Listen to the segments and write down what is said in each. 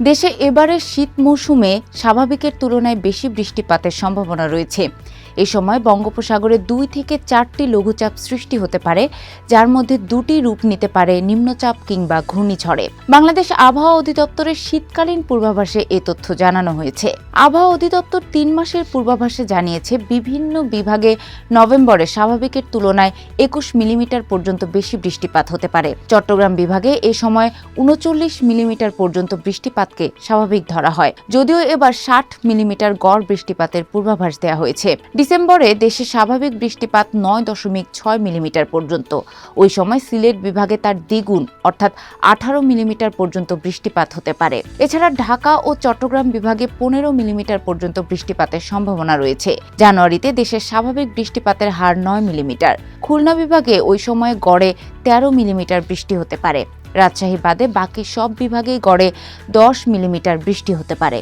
দেশে এবারের শীত মৌসুমে স্বাভাবিকের তুলনায় বেশি বৃষ্টিপাতের সম্ভাবনা রয়েছে। এ সময় বঙ্গোপসাগরে দুই থেকে চারটি লঘুচাপ সৃষ্টি হতে পারে, যার মধ্যে দুটি রূপ নিতে পারে নিম্নচাপ কিংবা ঘূর্ণিঝড়ে। বাংলাদেশ আবহাওয়া অধিদপ্তরের শীতকালীন পূর্বাভাসে এ তথ্য জানানো হয়েছে। আবহাওয়া অধিদপ্তর তিন মাসের পূর্বাভাসে জানিয়েছে, বিভিন্ন বিভাগে নভেম্বরে স্বাভাবিকের তুলনায় একুশ মিলিমিটার পর্যন্ত বেশি বৃষ্টিপাত হতে পারে। চট্টগ্রাম বিভাগে এ সময় উনচল্লিশ মিলিমিটার পর্যন্ত বৃষ্টিপাতকে স্বাভাবিক ধরা হয়। যদিও এবার ষাট মিলিমিটার গড় বৃষ্টিপাতের পূর্বাভাস দেওয়া হয়েছে। ডিসেম্বরে দেশে স্বাভাবিক বৃষ্টিপাত নয় দশমিক ছয় মিলিমিটার পর্যন্ত। ওই সময় সিলেট বিভাগে তার দ্বিগুণ, অর্থাৎ আঠারো মিলিমিটার পর্যন্ত বৃষ্টিপাত হতে পারে। এছাড়া ঢাকা ও চট্টগ্রাম বিভাগে পনেরো মিলিমিটার পর্যন্ত বৃষ্টিপাতের সম্ভাবনা রয়েছে। জানুয়ারিতে দেশের স্বাভাবিক বৃষ্টিপাতের হার নয় মিলিমিটার। খুলনা বিভাগে ওই সময় গড়ে তেরো মিলিমিটার বৃষ্টি হতে পারে। রাজশাহী বাদে বাকি সব বিভাগেই গড়ে দশ মিলিমিটার বৃষ্টি হতে পারে।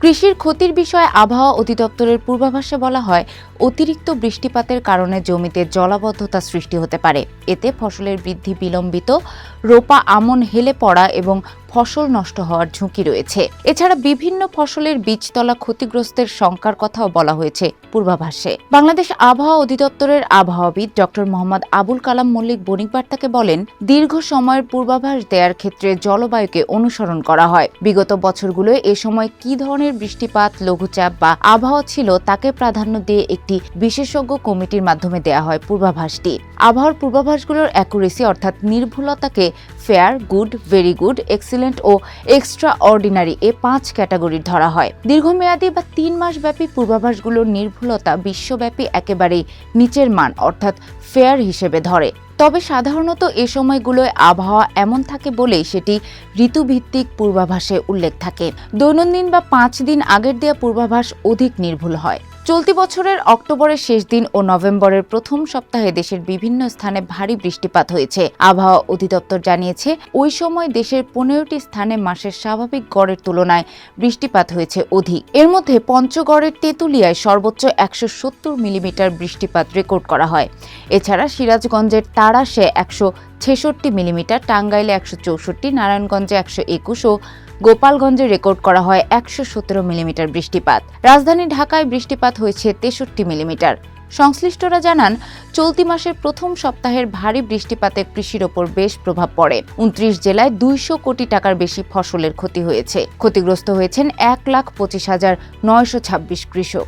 কৃষির ক্ষতির বিষয়ে আবহাওয়া অধিদপ্তরের পূর্বাভাসে বলা হয় অতিরিক্ত বৃষ্টিপাতের কারণে জমিতে জলাবদ্ধতা সৃষ্টি হতে পারে। এতে ফসলের বৃদ্ধি বিলম্বিত, রোপা আমন হেলে পড়া এবং ফসল নষ্ট হওয়ার ঝুঁকি রয়েছে। এছাড়া বিভিন্ন ফসলের বীজতলা ক্ষতিগ্রস্তের শঙ্কার কথাও বলা হয়েছে পূর্বাভাসে। বাংলাদেশ আবহাওয়া অধিদপ্তরের আবহাওয়াবিদ ডক্টর মোহাম্মদ আবুল কালাম মল্লিক বণিক বার্তাকে বলেন, দীর্ঘ সময়ের পূর্বাভাস দেওয়ার ক্ষেত্রে জলবায়ুকে অনুসরণ করা হয়। বিগত বছরগুলোয় এ সময় কি ধরনের বৃষ্টিপাত, লঘুচাপ বা আবহাওয়া ছিল তাকে প্রাধান্য দিয়ে একটি বিশেষজ্ঞ কমিটির মাধ্যমে দেয়া হয় পূর্বাভাসটি। আবহাওয়ার পূর্বাভাসগুলোর অ্যাকুরেসি অর্থাৎ নির্ভুলতাকে fair, good, very good, excellent ও এক্সট্রা অর্ডিনারি এ পাঁচ ক্যাটাগরির ধরা হয়। দীর্ঘমেয়াদী বা তিন মাস ব্যাপী পূর্বাভাসগুলোর নির্ভুলতা বিশ্বব্যাপী একেবারেই নিচের মান অর্থাৎ ফেয়ার হিসেবে ধরে। তবে সাধারণত এ সময়গুলোয় আবহাওয়া এমন থাকে বলেই সেটি ঋতুভিত্তিক পূর্বাভাসে উল্লেখ থাকে। দৈনন্দিন বা পাঁচ দিন আগের দেয়া পূর্বাভাস অধিক নির্ভুল হয়। চলতি বছরের অক্টোবরের শেষ দিন ও নভেম্বরের প্রথম সপ্তাহে দেশের বিভিন্ন স্থানে ভারী বৃষ্টিপাত হয়েছে। আবহাওয়া অধিদপ্তর জানিয়েছে, ওই সময় দেশের পনেরোটি স্থানে মাসের স্বাভাবিক গড়ের তুলনায় বৃষ্টিপাত হয়েছে অধিক। এর মধ্যে পঞ্চগড়ের তেঁতুলিয়ায় সর্বোচ্চ একশো সত্তর মিলিমিটার বৃষ্টিপাত রেকর্ড করা হয়। এছাড়া সিরাজগঞ্জের তারাশে একশো ছেষট্টি মিলিমিটার, টাঙ্গাইলে একশো চৌষট্টি, নারায়ণগঞ্জে একশো একুশ ও গোপালগঞ্জে রেকর্ড করা হয় একশো সতেরো মিলিমিটার বৃষ্টিপাত। রাজধানী ঢাকায় বৃষ্টিপাত হয়েছে তেষট্টি মিলিমিটার। সংশ্লিষ্টরা জানান, চলতি মাসের প্রথম সপ্তাহের ভারী বৃষ্টিপাতে কৃষির ওপর বেশ প্রভাব পড়ে। উনত্রিশ জেলায় দুইশো কোটি টাকার বেশি ফসলের ক্ষতি হয়েছে। ক্ষতিগ্রস্ত হয়েছেন এক লাখ পঁচিশ হাজার নয়শো ছাব্বিশ কৃষক।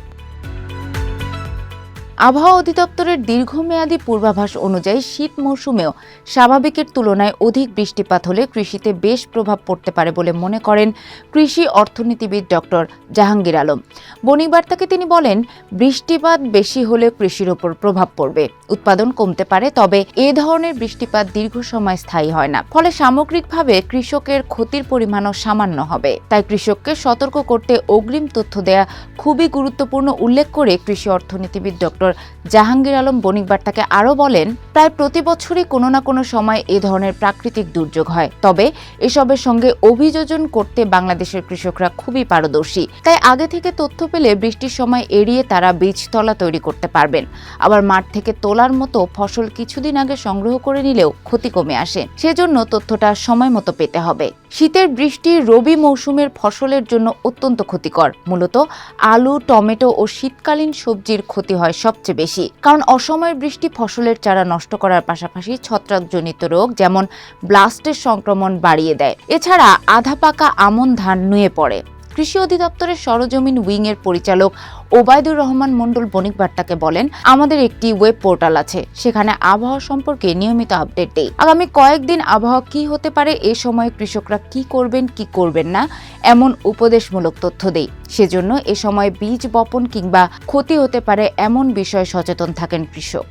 আবহাওয়া অধিদপ্তরের দীর্ঘমেয়াদী পূর্বাভাস অনুযায়ী শীত মৌসুমেও স্বাভাবিকের তুলনায় অধিক বৃষ্টিপাত হলে কৃষিতে বেশ প্রভাব পড়তে পারে বলে মনে করেন কৃষি অর্থনীতিবিদ ডক্টর জাহাঙ্গীর আলম। বণিক বার্তাকে তিনি বলেন, বৃষ্টিপাত বেশি হলে কৃষির ওপর প্রভাব পড়বে। উৎপাদন কমতে পারে, তবে এ ধরনের বৃষ্টিপাত দীর্ঘ সময় স্থায়ী হয় না। ফলে সামগ্রিকভাবে কৃষকের ক্ষতির পরিমাণও সামান্য হবে। তাই কৃষককে সতর্ক করতে অগ্রিম তথ্য দেয়া খুবই গুরুত্বপূর্ণ, উল্লেখ করে কৃষি অর্থনীতিবিদ ডক্টর জাহাঙ্গীর আলম বণিক বার্তাকে আরও বলেন, প্রায় প্রতি বছরই কোনো না কোনো সময় এ ধরনের প্রাকৃতিক দুর্যোগ হয়। তবে এসবের সঙ্গে অভিযোজন করতে বাংলাদেশের কৃষকরা খুবই পারদর্শী। তাই আগে থেকে তথ্য পেলে বৃষ্টির সময় এড়িয়ে তারা বীজতলা তৈরি করতে পারবেন। আবার মাঠ থেকে তোলার মতো ফসল কিছুদিন আগে সংগ্রহ করে নিলেও ক্ষতি কমে আসে। সেজন্য তথ্যটা সময় মতো পেতে হবে। শীতের বৃষ্টি রবি মৌসুমের ফসলের জন্য অত্যন্ত ক্ষতিকর। মূলত আলু, টমেটো ও শীতকালীন সবজির ক্ষতি হয় সবচেয়ে বেশি। কারণ অসময়ের বৃষ্টি ফসলের চারা নষ্ট করার পাশাপাশি ছত্রাকজনিত রোগ যেমন ব্লাস্টের সংক্রমণ বাড়িয়ে দেয়। এছাড়া আধা পাকা আমন ধান নুয়ে পড়ে। কৃষি অধিদপ্তরের সরজমিন উইং এর পরিচালক ওবায়দুর রহমান মণ্ডল বণিক বার্তাকে বলেন, আমাদের একটি ওয়েব পোর্টাল আছে, সেখানে আবহাওয়া সম্পর্কে নিয়মিত আপডেট দেই। আগামী কয়েকদিন আবহাওয়া কি হতে পারে, এ সময় কৃষকরা কি করবেন কি করবেন না, এমন উপদেশমূলক তথ্য দেই। সেজন্য এ সময় বীজ বপন কিংবা ক্ষতি হতে পারে, এমন বিষয়ে সচেতন থাকেন কৃষক।